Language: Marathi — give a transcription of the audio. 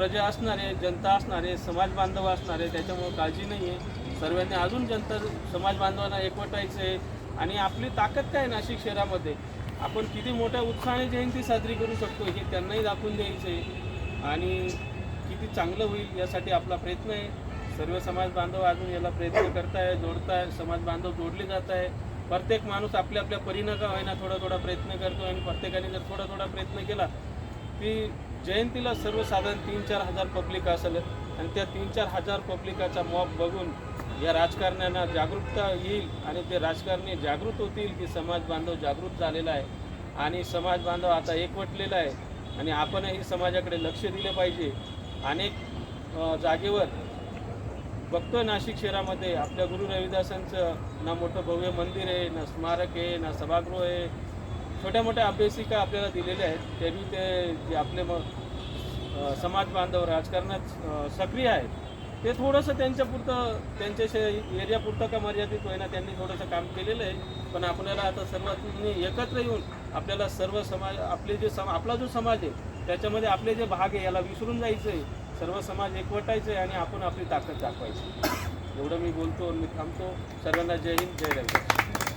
प्रजा असणार आहे जनता असणारे समाज बांधव असणारे त्याच्यामुळं त्याच्यामुळे काळजी नाही आहे सर्वांनी अजून जनता समाज बांधवांना एकवटायचं आहे आणि आपली ताकद काय आहे नाशिक शहरामध्ये? आपण किती मोठ्या उत्साहाने जयंती साजरी करू शकतो हे त्यांनाही दाखवून द्यायचं आहे आणि किती चांगलं होईल यासाठी आपला प्रयत्न आहे. सर्व समाज बांधव अजून याला प्रयत्न करताय जोडताय समाज बांधव जोडले जात आहे प्रत्येक माणूस आपल्या आपल्या परीनं का होईना थोडा थोडा प्रयत्न करतो आणि प्रत्येकाने जर थोडा थोडा प्रयत्न केला की जयंतीला सर्वसाधारण तीन चार हजार पब्लिक असेल आणि त्या तीन चार हजार पब्लिकाचा मॉब बघून या राजकारण्यांना जागरूकता येईल आणि ते राजकारणी जागृत होतील की समाज बांधव जागृत झालेला आहे. आणि समाज बांधव आता एकवटलेला आहे आणि आपणही समाजाकडे लक्ष दिले पाहिजे. अनेक जागेवर बघतोय नाशिक शहरामध्ये आपल्या गुरु रविदासांचं ना मोठं भव्य मंदिर आहे ना स्मारक आहे ना सभागृह आहे. छोट्या मोठ्या अभ्यासिका आपल्याला दिलेल्या आहेत तरी ते जे आपले मग समाज बांधव राजकारणात सक्रिय आहेत ते थोडंसं त्यांच्यापुरतं त्यांच्या एरियापुरतं का मर्यादित होईना त्यांनी थोडंसं काम केलेलं आहे. पण आपल्याला आता सर्वांनी एकत्र येऊन आपल्याला सर्व समाज आपले जे सम आपला जो समाज आहे त्याच्यामध्ये आपले जे भाग आहे याला विसरून जायचं आहे सर्व समाज एकवटायचं आहे आणि आपण आपली ताकद दाखवायची. एवढं मी बोलतो आणि मी थांबतो. सर्वांना जय हिंद जय रवी